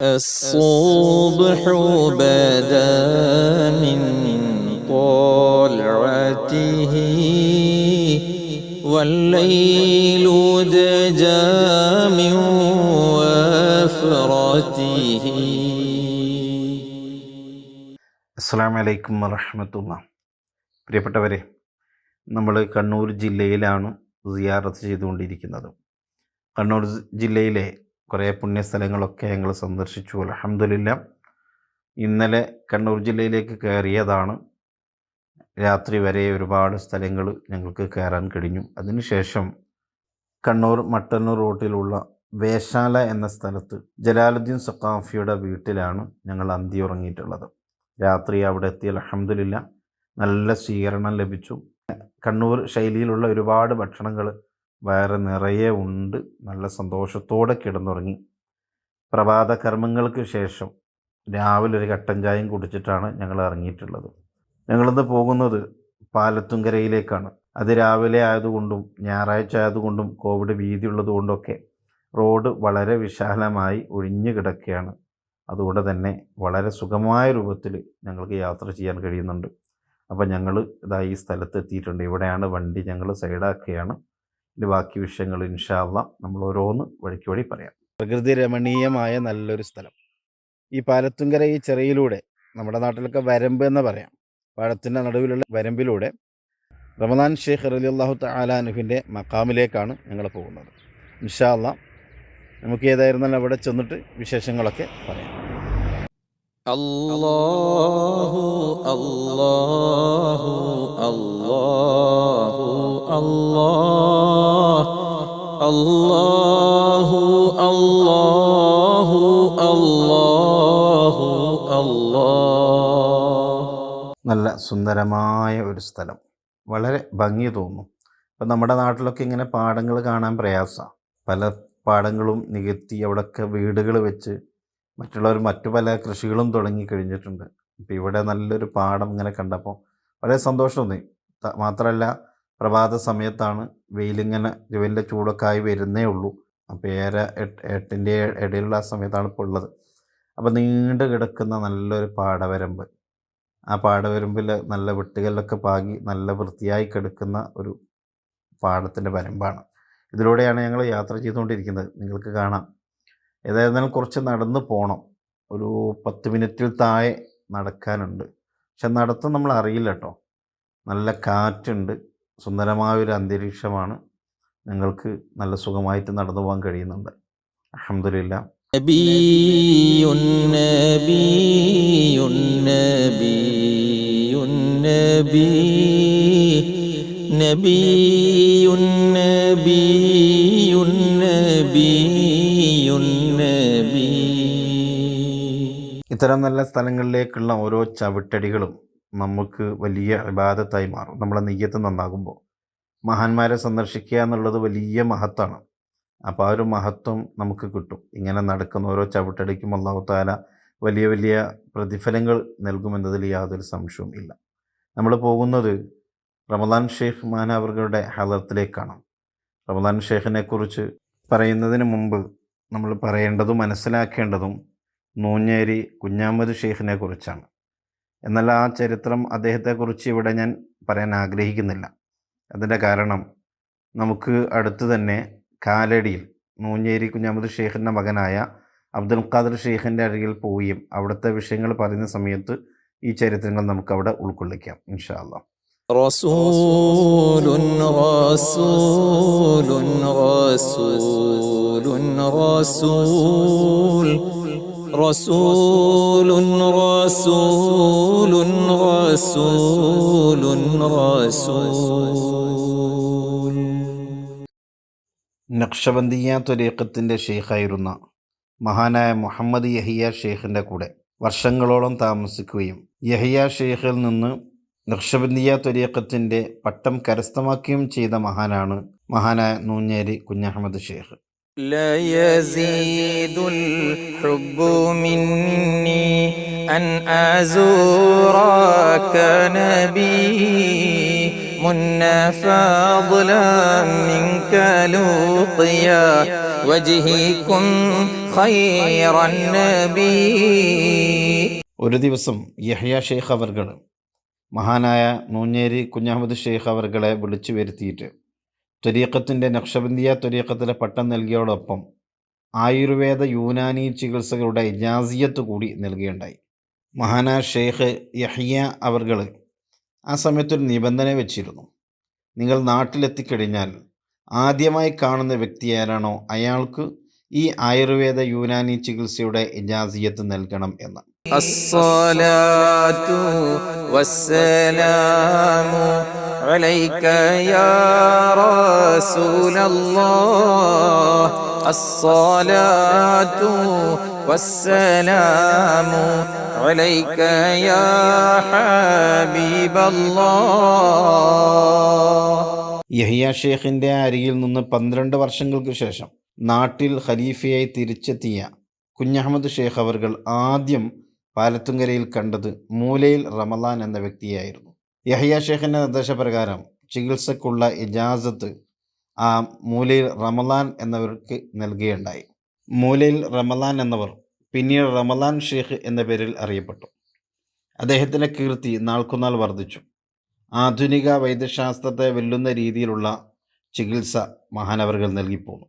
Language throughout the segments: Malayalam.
الصبح بدا من طلعته والليل دجى من وفرته അസ്സാം വലൈക്കും വറഹമത്തുള്ള പ്രിയപ്പെട്ടവരെ നമ്മൾ കണ്ണൂർ ജില്ലയിലാണ് സിയാറത്ത് ചെയ്തുകൊണ്ടിരിക്കുന്നത് കണ്ണൂർ ജി- ജില്ലയിലെ കുറേ പുണ്യസ്ഥലങ്ങളൊക്കെ ഞങ്ങൾ സന്ദർശിച്ചു. അലഹമില്ല ഇന്നലെ കണ്ണൂർ ജില്ലയിലേക്ക് കയറിയതാണ്. രാത്രി വരെ ഒരുപാട് സ്ഥലങ്ങൾ ഞങ്ങൾക്ക് കയറാൻ കഴിഞ്ഞു. അതിനുശേഷം കണ്ണൂർ മട്ടന്നൂർ റോട്ടിലുള്ള വേശാല എന്ന സ്ഥലത്ത് ജലാലുദ്ദീൻ സഖാഫിയുടെ വീട്ടിലാണ് ഞങ്ങൾ അന്തി ഉറങ്ങിയിട്ടുള്ളത്. രാത്രി അവിടെ എത്തി. അലഹമില്ല നല്ല സ്വീകരണം ലഭിച്ചു. കണ്ണൂർ ശൈലിയിലുള്ള ഒരുപാട് ഭക്ഷണങ്ങൾ വയറ് നിറയെ ഉണ്ട്. നല്ല സന്തോഷത്തോടെ കിടന്നുറങ്ങി. പ്രഭാത കർമ്മങ്ങൾക്ക് ശേഷം രാവിലെ ഒരു കട്ടൻ ചായയും കുടിച്ചിട്ടാണ് ഞങ്ങൾ ഇറങ്ങിയിട്ടുള്ളത്. ഞങ്ങളിന്ന് പോകുന്നത് പാലത്തുങ്കരയിലേക്കാണ്. അത് രാവിലെ ആയതുകൊണ്ടും ഞായറാഴ്ച ആയതുകൊണ്ടും കോവിഡ് ഭീതിയുള്ളത് കൊണ്ടൊക്കെ റോഡ് വളരെ വിശാലമായി ഒഴിഞ്ഞു കിടക്കുകയാണ്. അതുകൊണ്ട് തന്നെ വളരെ സുഖമായ രൂപത്തിൽ ഞങ്ങൾക്ക് യാത്ര ചെയ്യാൻ കഴിയുന്നുണ്ട്. അപ്പോൾ ഞങ്ങൾ ഇതായി ഈ സ്ഥലത്ത് എത്തിയിട്ടുണ്ട്. ഇവിടെയാണ് വണ്ടി ഞങ്ങൾ സൈഡാക്കുകയാണ്. ഇതിന്റെ ബാക്കി വിഷയങ്ങൾ ഇൻഷാല്ല നമ്മൾ ഓരോന്ന് വഴിക്ക് വഴി പറയാം. പ്രകൃതി രമണീയമായ നല്ലൊരു സ്ഥലം. ഈ പാലത്തുങ്കര ഈ ചെറിയിലൂടെ നമ്മുടെ നാട്ടിലൊക്കെ വരമ്പ് എന്ന് പറയാം. പാടത്തിന്റെ നടുവിലുള്ള വരമ്പിലൂടെ റമദാൻ ഷെയ്ഖ് അലി അള്ളാഹു തലാനുഹിന്റെ മക്കാമിലേക്കാണ് ഞങ്ങൾ പോകുന്നത്. ഇൻഷാല്ല നമുക്ക് ഏതായിരുന്നാലും അവിടെ ചെന്നിട്ട് വിശേഷങ്ങളൊക്കെ പറയാം. അല്ലാഹു അല്ലാഹു അല്ലാഹു അല്ലാ അല്ലാഹു അല്ലാഹു അല്ലാഹു അല്ലാഹ് നല്ല സുന്ദരമായ ഒരു സ്ഥലം. വളരെ ഭംഗി തോന്നും. ഇപ്പം നമ്മുടെ നാട്ടിലൊക്കെ ഇങ്ങനെ പാടങ്ങൾ കാണാൻ പ്രയാസമാണ് പല പാടങ്ങളും നികത്തി അവിടെയൊക്കെ വീടുകൾ വെച്ച് മറ്റുള്ളവർ മറ്റു പല കൃഷികളും തുടങ്ങി കഴിഞ്ഞിട്ടുണ്ട്. ഇപ്പം ഇവിടെ നല്ലൊരു പാടം ഇങ്ങനെ കണ്ടപ്പോൾ വളരെ സന്തോഷം തോന്നി. മാത്രമല്ല പ്രഭാത സമയത്താണ് വെയിലിങ്ങനെ വെയിലിന്റെ ചൂടൊക്കെ ആയി വരുന്നേ ഉള്ളൂ. അപ്പോൾ എട്ട് എട്ടിന്റെ ഇടയിലുള്ള സമയത്താണ് ഇപ്പോൾ ഉള്ളത്. അപ്പോൾ നീണ്ടു കിടക്കുന്ന നല്ലൊരു പാടവരമ്പ്. ആ പാടവരമ്പിൽ നല്ല വെട്ടുകല്ലൊക്കെ പാകി നല്ല വൃത്തിയായി കിടക്കുന്ന ഒരു പാടത്തിന്റെ വരമ്പാണ്. ഇതിലൂടെയാണ് ഞങ്ങൾ യാത്ര ചെയ്തുകൊണ്ടിരിക്കുന്നത്. നിങ്ങൾക്ക് കാണാം. ഏതായിരുന്നാലും കുറച്ച് നടന്ന് പോകണം ഒരു പത്ത് മിനിറ്റിൽ താഴെ നടക്കാനുണ്ട്. പക്ഷെ നടത്തം നമ്മൾ അറിയില്ല കേട്ടോ. നല്ല കാറ്റുണ്ട്. സുന്ദരമായൊരു അന്തരീക്ഷമാണ് നിങ്ങൾക്ക് നല്ല സുഖമായിട്ട് നടന്നു പോകാൻ കഴിയുന്നുണ്ട്. അഹമ്മദില്ല ഇത്തരം നല്ല സ്ഥലങ്ങളിലേക്കുള്ള ഓരോ ചവിട്ടടികളും നമുക്ക് വലിയ ഇബാദത്തായി മാറും. നമ്മളെ നെയ്യത്ത് നന്നാകുമ്പോൾ. മഹാന്മാരെ സന്ദർശിക്കുക എന്നുള്ളത് വലിയ മഹത്താണ്. അപ്പോൾ ആ ഒരു മഹത്വം നമുക്ക് കിട്ടും. ഇങ്ങനെ നടക്കുന്ന ഓരോ ചവിട്ടടിക്കും അള്ളാഹു താല വലിയ വലിയ പ്രതിഫലങ്ങൾ നൽകുമെന്നതിൽ യാതൊരു സംശയവും ഇല്ല. നമ്മൾ പോകുന്നത് റമദാൻ ഷെയ്ഖ് മാനവറുകളുടെ ഹലത്തിലേക്കാണ് റമദാൻ ഷെയ്ഖിനെ കുറിച്ച് പറയുന്നതിന് മുമ്പ് നമ്മൾ പറയേണ്ടതും മനസ്സിലാക്കേണ്ടതും നൂഞ്ഞേരി കുഞ്ഞാമത് ഷെയ്ഖിനെ കുറിച്ചാണ് എന്നാൽ ആ ചരിത്രം അദ്ദേഹത്തെക്കുറിച്ച് ഇവിടെ ഞാൻ പറയാൻ ആഗ്രഹിക്കുന്നില്ല. അതിന്റെ കാരണം നമുക്ക് അടുത്ത് തന്നെ കാലടിയിൽ നൂഞ്ഞേരി കുഞ്ഞാമത് ഷെയ്ഖിന്റെ മകനായ അബ്ദുൽ ഖാദർ ഷെയ്ഖിന്റെ അരികിൽ പോവുകയും അവിടുത്തെ വിഷയങ്ങൾ പറയുന്ന സമയത്ത് ഈ ചരിത്രങ്ങൾ നമുക്ക് അവിടെ ഉൾക്കൊള്ളിക്കാം ഇൻഷാല്ല റസൂലുൻ റസൂലുൻ റസൂലുൻ റസൂൽ رسول رسول رسول رسول رسول നക്ഷബന്ദിയ ത്വരീഖത്തിൻ്റെ ഷെയ്ഖായിരുന്ന മഹാനായ മുഹമ്മദ് യഹിയ ഷെയ്ഖിൻ്റെ കൂടെ വർഷങ്ങളോളം താമസിക്കുകയും യഹിയ ഷെയ്ഖിൽ നിന്ന് നക്ഷബന്ദിയ ത്വരീഖത്തിൻ്റെ പട്ടം കരസ്ഥമാക്കുകയും ചെയ്ത മഹാനാണ് മഹാനായ നൂഞ്ഞേരി കുഞ്ഞഹമ്മദ് ഷെയ്ഖ് لا يزيد الحب مني أن أزورك نبي منا فضلا منك لقيا وجهكم خير النبي ഒരു ദിവസം യഹ്യ ഷെയ്ഖ് അവർകൾ മഹാനായ നൂഞ്ഞേരി കുഞ്ഞഹമ്മദ് ഷെയ്ഖ് അവർകളെ വിളിച്ചു വരുത്തിയിട്ട് ത്വരീക്കത്തിന്റെ നക്ഷബന്ദിയ ത്വരീക്കത്തിലെ പട്ടം നൽകിയോടൊപ്പം ആയുർവേദ യൂനാനി ചികിത്സകളുടെ ഇജാസിയത്ത് കൂടി നൽകുകയുണ്ടായി. മഹാനാ ഷെയ്ഖ് യഹിയ അവർകൾ ആ സമയത്തൊരു നിബന്ധന വെച്ചിരുന്നു. നിങ്ങൾ നാട്ടിലെത്തിക്കഴിഞ്ഞാൽ ആദ്യമായി കാണുന്ന വ്യക്തി ആരാണോ അയാൾക്ക് ഈ ആയുർവേദ യൂനാനി ചികിത്സയുടെ ഇജാസിയത്ത് നൽകണം എന്ന്. الصلاة والسلام عليك يا رسول الله الصلاة والسلام عليك يا حبيب الله യഹിയ ഷേഖിൻ്റെ അരികിൽ നിന്ന് പന്ത്രണ്ട് വർഷങ്ങൾക്ക് ശേഷം നാട്ടിൽ ഖലീഫയായി തിരിച്ചെത്തിയ കുഞ്ഞഹമ്മദ് ഷേഖ് അവർകൾ ആദ്യം പാലത്തുങ്കരയിൽ കണ്ടത് മൂലയിൽ റമലാൻ എന്ന വ്യക്തിയായിരുന്നു. യഹിയ ഷേഖിന്റെ നിർദ്ദേശപ്രകാരം ചികിത്സക്കുള്ള ഇജാസത്ത് ആ മൂലയിൽ റമലാൻ എന്നവർക്ക് നൽകുകയുണ്ടായി. മൂലയിൽ റമലാൻ എന്നവർ പിന്നീട് റമലാൻ ഷേഖ് എന്ന പേരിൽ അറിയപ്പെട്ടു. അദ്ദേഹത്തിന്റെ കീർത്തി നാൾക്കുനാൾ വർദ്ധിച്ചു. ആധുനിക വൈദ്യശാസ്ത്രത്തെ വെല്ലുന്ന രീതിയിലുള്ള ചികിത്സ മഹാനവറുകൾ നൽകിപ്പോന്നു.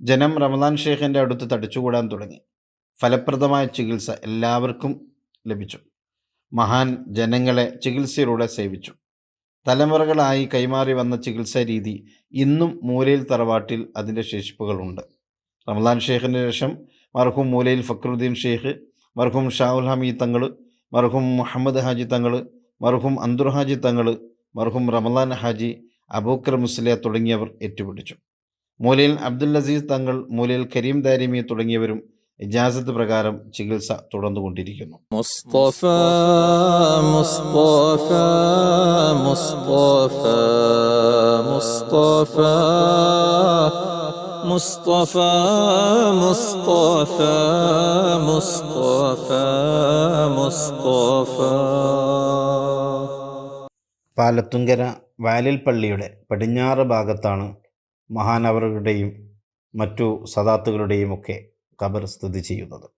ജനം റമദാൻ ഷേഖിന്റെ അടുത്ത് തടിച്ചുകൂടാൻ തുടങ്ങി. ഫലപ്രദമായ ചികിത്സ എല്ലാവർക്കും ലഭിച്ചു. മഹാൻ ജനങ്ങളെ ചികിത്സയിലൂടെ സേവിച്ചു. തലമുറകളായി കൈമാറി വന്ന ചികിത്സാ രീതി ഇന്നും മൂലയിൽ തറവാട്ടിൽ അതിന്റെ ശേഷിപ്പുകളുണ്ട്. റമദാൻ ഷേഖിന് ശേഷം മർഹൂം മൂലയിൽ ഫക്രുദ്ദീൻ ഷെയ്ഖ് മർഹൂം ഷാഉൽ ഹമീദ് തങ്ങൾ മർഹൂം മുഹമ്മദ് ഹാജി തങ്ങൾ മർഹൂം അന്തുർ ഹാജി തങ്ങൾ മർഹൂം റമദാൻ ഹാജി അബൂക്കർ മുസ്ലിയ തുടങ്ങിയവർ ഏറ്റുപിടിച്ചു. മൂലയിൽ അബ്ദുൽ അസീസ് തങ്ങൾ മൂലയിൽ കരീം ദാരിമി തുടങ്ങിയവരും ഇജാസത്ത് പ്രകാരം ചികിത്സ തുടർന്നുകൊണ്ടിരിക്കുന്നു. മുസ്തഫ മുസ്തഫ മുസ്തഫ മുസ്തഫ മുസ്തഫ മുസ്തഫ മുസ്തഫ മുസ്തഫ. പാലത്തുങ്കര വാലിൽ പള്ളിയുടെ പടിഞ്ഞാറ് ഭാഗത്താണ് മഹാനവറുടെയും മറ്റു സദാത്തുകളുടെയും ഒക്കെ ഖബർ സ്ഥിതി ചെയ്യുന്നത്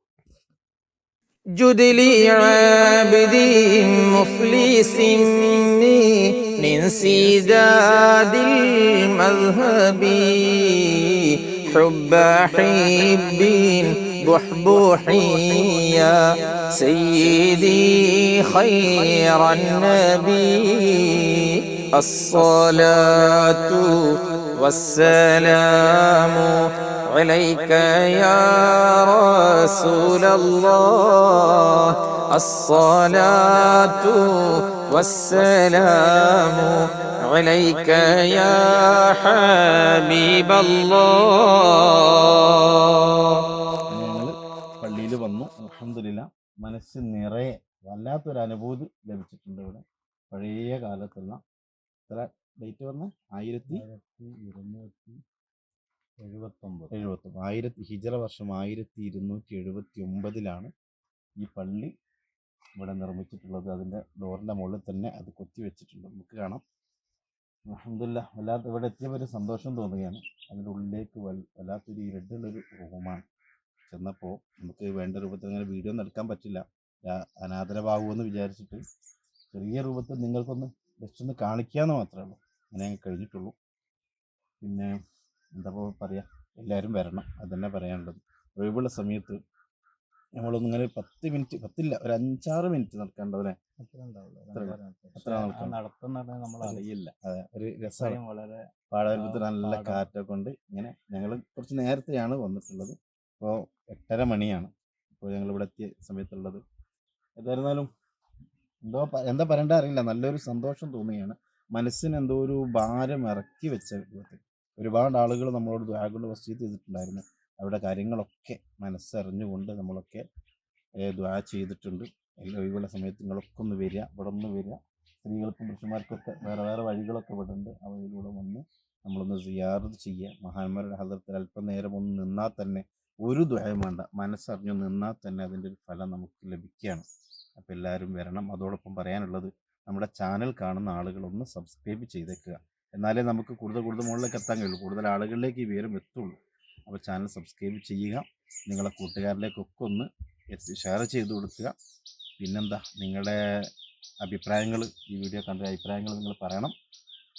جدلي عابدي مفلس مني من سداد المذهب حب حب بحبوحي يا سيدي خير النبي الصلاة والسلام عليك يا رسول الله الصلاة والسلام عليك يا حبيب الله ഞങ്ങൾ പള്ളിയിൽ വന്നു അലഹമില്ല മനസ്സ് നിറയെ വല്ലാത്തൊരു അനുഭൂതി ലഭിച്ചിട്ടുണ്ട് ഇവിടെ പഴയ കാലത്തുള്ള എത്ര ഡേറ്റ് പറഞ്ഞ ആയിരത്തി ഇരുന്നൂറ്റി എഴുപത്തൊമ്പത്. എഴുപത്തൊമ്പത്. ആയിരത്തി ഹിജറ വർഷം ആയിരത്തി ഇരുന്നൂറ്റി എഴുപത്തി ഒമ്പതിലാണ് ഈ പള്ളി ഇവിടെ നിർമ്മിച്ചിട്ടുള്ളത്. അതിന്റെ ഡോറിന്റെ മുകളിൽ തന്നെ അത് കൊത്തി വെച്ചിട്ടുണ്ട്. നമുക്ക് കാണാം. അഹമ്മദില്ല വല്ലാത്ത ഇവിടെ എത്തിയപ്പോൾ ഒരു സന്തോഷം തോന്നുകയാണ്. അതിന്റെ ഉള്ളിലേക്ക് വല്ലാത്തൊരു ഇരുട്ടുള്ളൊരു റൂമാണ്. ചെന്നപ്പോൾ നമുക്ക് വേണ്ട രൂപത്തിൽ അങ്ങനെ വീഡിയോ നടക്കാൻ എടുക്കാൻ പറ്റില്ല. അനാദരവാകുമെന്ന് വിചാരിച്ചിട്ട് ചെറിയ രൂപത്തിൽ നിങ്ങൾക്കൊന്ന് ജസ്റ്റ് ഒന്ന് കാണിക്കാമെന്ന് മാത്രമേ ഉള്ളൂ. അങ്ങനെ അങ്ങ് കഴിഞ്ഞിട്ടുള്ളൂ. പിന്നെ എന്താ പറയുക എല്ലാവരും വരണം. അതന്നെ പറയാനുള്ളത്. ഒഴിവുള്ള സമയത്ത് നമ്മളൊന്നും ഇങ്ങനെ ഒരു പത്ത് മിനിറ്റ് പത്തില്ല ഒരു അഞ്ചാറ് മിനിറ്റ് നടക്കേണ്ടവരെ അത്ര ഉണ്ടാവുള്ളൂ. അത്ര രണ്ടര മിനിറ്റ്. അത്ര പക്ഷേ ആ നടക്കണം. നടത്തം പറഞ്ഞാൽ നമ്മൾ അതെ. അറിയില്ല. അതെ. ഒരു രസമാണ് വളരെ പാടവരമ്പത്ത് നല്ല. കാറ്റൊക്കെ ഉണ്ട്. ഇങ്ങനെ ഞങ്ങൾ കുറച്ച് നേരത്തെയാണ് വന്നിട്ടുള്ളത്. ഇപ്പോൾ എട്ടര മണിയാണ്. ഇപ്പോൾ ഞങ്ങൾ ഇവിടെ എത്തിയ സമയത്തുള്ളത്. ഏതായിരുന്നാലും എന്തോ എന്താ പറയണ്ട അറിയില്ല. നല്ലൊരു സന്തോഷം തോന്നുകയാണ്. മനസ്സിന് എന്തോ ഒരു ഭാരം ഇറക്കി വെച്ച വിധത്തിൽ ഒരുപാട് ആളുകൾ നമ്മളോട് ദ്വാഗുണ്ട് വസ്തു ചെയ്തിട്ടുണ്ടായിരുന്നു. അവരുടെ കാര്യങ്ങളൊക്കെ മനസ്സറിഞ്ഞുകൊണ്ട് നമ്മളൊക്കെ ദ്വാ ചെയ്തിട്ടുണ്ട്. എല്ലാ ഒഴിവുള്ള സമയത്ത് നിങ്ങളൊക്കെ ഒന്ന് വരിക ഇവിടെ ഒന്ന് വരിക. സ്ത്രീകൾക്കും പുരുഷന്മാർക്കൊക്കെ വേറെ വേറെ വഴികളൊക്കെ ഇവിടെ ഉണ്ട് ആ വഴിയിലൂടെ വന്ന് നമ്മളൊന്ന് സിയാറത്ത് ചെയ്യുക. മഹാന്മാരുടെ ഹദർത്തിൽ അല്പം നേരം ഒന്ന് നിന്നാൽ തന്നെ ഒരു ദ്വയം വേണ്ട. മനസ്സറിഞ്ഞു നിന്നാൽ തന്നെ അതിന്റെ ഒരു ഫലം നമുക്ക് ലഭിക്കുകയാണ്. അപ്പോൾ എല്ലാവരും വരണം. അതോടൊപ്പം പറയാനുള്ളത് നമ്മുടെ ചാനൽ കാണുന്ന ആളുകളൊന്ന് സബ്സ്ക്രൈബ് ചെയ്തേക്കുക. എന്നാലേ നമുക്ക് കൂടുതൽ കൂടുതൽ മുകളിലേക്ക് എത്താൻ കഴിയുള്ളൂ കൂടുതൽ ആളുകളിലേക്ക് ഈ വിവരം എത്തുള്ളൂ. അപ്പോൾ ചാനൽ സബ്സ്ക്രൈബ് ചെയ്യുക. നിങ്ങളെ കൂട്ടുകാരിലേക്കൊക്കെ ഒന്ന് എത്തി ഷെയർ ചെയ്ത് കൊടുക്കുക. പിന്നെന്താ? നിങ്ങളുടെ അഭിപ്രായങ്ങൾ ഈ വീഡിയോ കണ്ട അഭിപ്രായങ്ങൾ നിങ്ങൾ പറയണം.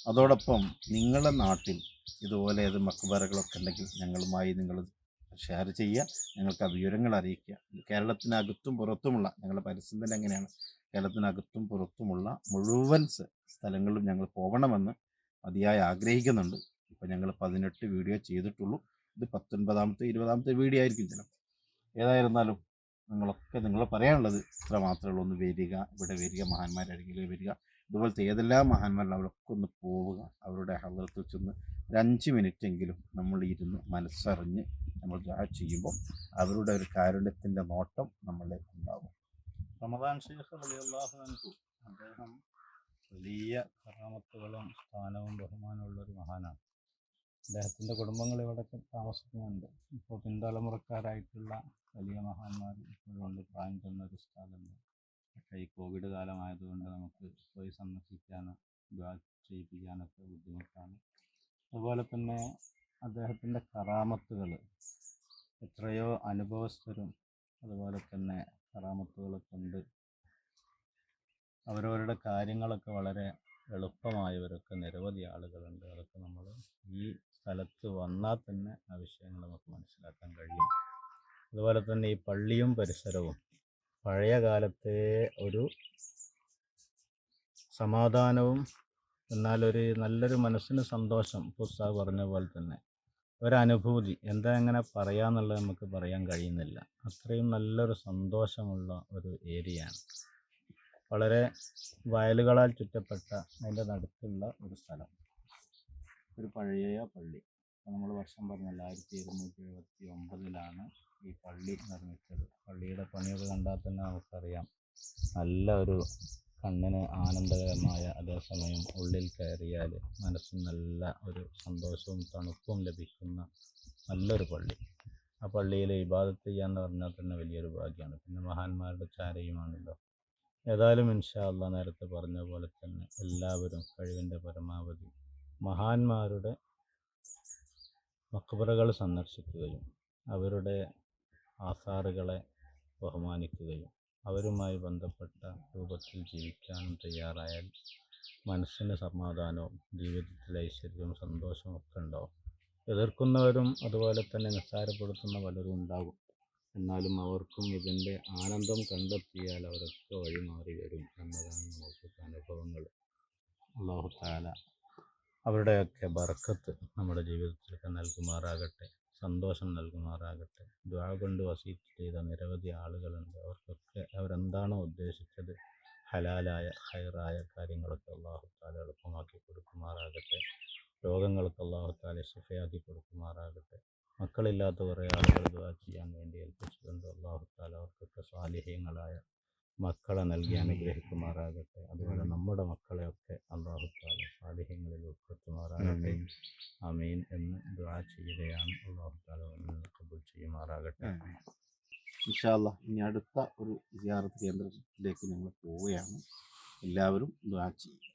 അതോടൊപ്പം നിങ്ങളുടെ നാട്ടിൽ ഇതുപോലെ ഏത് മക്ബറകളൊക്കെ ഉണ്ടെങ്കിൽ ഞങ്ങളുമായി നിങ്ങൾ ഷെയർ ചെയ്യുക ഞങ്ങൾക്ക് ആ വിവരങ്ങൾ അറിയിക്കുക. കേരളത്തിനകത്തും പുറത്തുമുള്ള ഞങ്ങളുടെ പരിസ്ഥിതി എങ്ങനെയാണ്? കേരളത്തിനകത്തും പുറത്തുമുള്ള മുഴുവൻ സ്ഥലങ്ങളിലും ഞങ്ങൾ പോകണമെന്ന് അതിയായി ആഗ്രഹിക്കുന്നുണ്ട്. ഇപ്പോൾ ഞങ്ങൾ പതിനെട്ട് വീഡിയോ ചെയ്തിട്ടുള്ളൂ. ഇത് പത്തൊൻപതാമത്തെ ഇരുപതാമത്തെ വീഡിയോ ആയിരിക്കും ചിലപ്പോൾ ഏതായിരുന്നാലും നിങ്ങളൊക്കെ നിങ്ങൾ പറയാനുള്ളത് ഇത്ര മാത്രമേ ഉള്ളൂ. ഒന്ന് വരിക ഇവിടെ വരിക മഹാന്മാരരികിൽ വരിക. ഇതുപോലത്തെ ഏതെല്ലാം മഹാന്മാരിലും അവരൊക്കെ ഒന്ന് പോവുക അവരുടെ ഹൃദയത്തിൽ ചെന്ന് ഒരു അഞ്ച് മിനിറ്റ് എങ്കിലും നമ്മൾ ഇരുന്ന് മനസ്സറിഞ്ഞ് നമ്മൾ ദുആ ചെയ്യുമ്പോൾ അവരുടെ ഒരു കാരുണ്യത്തിന്റെ നോട്ടം നമ്മളിൽ ഉണ്ടാകും റമദാൻ ഷെയ്ഖ് അലി അൻഹു അദ്ദേഹം വലിയ കറാമത്തുകളും സ്ഥാനവും ബഹുമാനമുള്ള ഒരു മഹാനാണ്. അദ്ദേഹത്തിന്റെ കുടുംബങ്ങൾ ഇവിടെ താമസിക്കുന്നുണ്ട്. ഇപ്പോൾ പിന്തലമുറക്കാരായിട്ടുള്ള വലിയ മഹാന്മാർ ഇപ്പോഴുണ്ട് പ്രായം ചെന്ന ഒരു സ്ഥലമുണ്ട് പക്ഷേ ഈ കോവിഡ് കാലമായതുകൊണ്ട് നമുക്ക് പോയി സന്ദർശിക്കാനോ ചെയ്യിപ്പിക്കാനൊക്കെ ബുദ്ധിമുട്ടാണ്. അതുപോലെ തന്നെ അദ്ദേഹത്തിന്റെ കറാമത്തുകൾ. എത്രയോ അനുഭവസ്ഥരും അതുപോലെ തന്നെ കറാമത്തുകൾ കൊണ്ട് അവരവരുടെ കാര്യങ്ങളൊക്കെ വളരെ എളുപ്പമായവരൊക്കെ നിരവധി ആളുകളുണ്ട്. അതൊക്കെ നമ്മൾ ഈ സ്ഥലത്ത് വന്നാൽ തന്നെ ആ വിഷയങ്ങൾ നമുക്ക് മനസ്സിലാക്കാൻ കഴിയും. അതുപോലെ തന്നെ ഈ പള്ളിയും പരിസരവും പഴയ കാലത്തെ ഒരു സമാധാനവും എന്നാലൊരു നല്ലൊരു മനസ്സിന് സന്തോഷം പുസ്തകം പറഞ്ഞ പോലെ തന്നെ. ഒരനുഭൂതി. എന്താ എങ്ങനെ പറയാന്നുള്ളത് നമുക്ക് പറയാൻ കഴിയുന്നില്ല. അത്രയും നല്ലൊരു സന്തോഷമുള്ള ഒരു ഏരിയയാണ്. വളരെ വയലുകളാൽ ചുറ്റപ്പെട്ട അതിന്റെ നടുക്കുള്ള ഒരു സ്ഥലം. ഒരു പഴയ പള്ളി. നമ്മൾ വർഷം പറഞ്ഞല്ല ആയിരത്തി എഴുന്നൂറ്റി എഴുപത്തി ഒമ്പതിലാണ് ഈ പള്ളി നിർമ്മിച്ചത്. പള്ളിയുടെ പണിയൊക്കെ കണ്ടാൽ തന്നെ നമുക്കറിയാം. നല്ല ഒരു കണ്ണിന് ആനന്ദകരമായ അതേസമയം ഉള്ളിൽ കയറിയാൽ മനസ്സിന് നല്ല ഒരു സന്തോഷവും തണുപ്പും ലഭിക്കുന്ന നല്ലൊരു പള്ളി. ആ പള്ളിയിൽ ഇബാദത്ത് ചെയ്യാന്ന് പറഞ്ഞാൽ തന്നെ വലിയൊരു ഭാഗ്യമാണ്. പിന്നെ മഹാന്മാരുടെ ചാരയുമാണല്ലോ. ഏതായാലും ഇൻഷാ അള്ളാഹ് നേരത്തെ പറഞ്ഞ പോലെ തന്നെ എല്ലാവരും കഴിവിന്റെ പരമാവധി മഹാന്മാരുടെ മക്ബറകൾ സന്ദർശിക്കുകയും അവരുടെ ആസാറുകളെ ബഹുമാനിക്കുകയും അവരുമായി ബന്ധപ്പെട്ട രൂപത്തിൽ ജീവിക്കാനും തയ്യാറായാൽ മനസ്സിന് സമാധാനവും ജീവിതത്തിൽ ഐശ്വര്യവും സന്തോഷവും ഒക്കെ ഉണ്ടാവും. എതിർക്കുന്നവരും അതുപോലെ തന്നെ നിസ്സാരപ്പെടുത്തുന്ന പലരും ഉണ്ടാകും. എന്നാലും അവർക്കും ഇതിന്റെ ആനന്ദം കണ്ടെത്തിയാൽ അവരൊക്കെ വഴിമാറി വരും എന്നതാണ് നമുക്ക് അനുഭവങ്ങൾ. അള്ളാഹു താല അവരുടെയൊക്കെ ബർക്കത്ത് നമ്മുടെ ജീവിതത്തിലൊക്കെ നൽകുമാറാകട്ടെ. സന്തോഷം നൽകുമാറാകട്ടെ. ദ്വാ കൊണ്ട് വസീത്ത് ചെയ്ത നിരവധി ആളുകളുണ്ട്. അവർക്കൊക്കെ അവരെന്താണോ ഉദ്ദേശിച്ചത് ഹലാലായ ഹൈറായ കാര്യങ്ങളൊക്കെ തആല എളുപ്പമാക്കി കൊടുക്കുമാറാകട്ടെ. രോഗങ്ങൾക്ക് തആല ശിഫയാക്കി കൊടുക്കുമാറാകട്ടെ. മക്കളില്ലാത്ത കുറേ ആളുകൾ ദുആ ചെയ്യാൻ വേണ്ടി ഏൽപ്പിച്ചിട്ടുണ്ട്. അള്ളാഹു താല അവർക്കൊക്കെ സ്വാലിഹ്യങ്ങളായ മക്കളെ നൽകി അനുഗ്രഹിക്കുമാറാകട്ടെ. അതുപോലെ നമ്മുടെ മക്കളെയൊക്കെ അള്ളാഹു താല സ്വാലിഹ്യങ്ങളിൽ ഉൾപ്പെടുത്തുമാറാകട്ടെ അമീൻ എന്ന് ദ്വാ ചെയ്യുകയാണ് അള്ളാഹു താല കബൂൽ ചെയ്യുമാറാകട്ടെ. ഇൻഷാല്ല ഇനി അടുത്ത ഒരു സിയാറത്ത് കേന്ദ്രത്തിലേക്ക് ഞങ്ങൾ പോവുകയാണ്. എല്ലാവരും ദ്വാ ചെയ്യും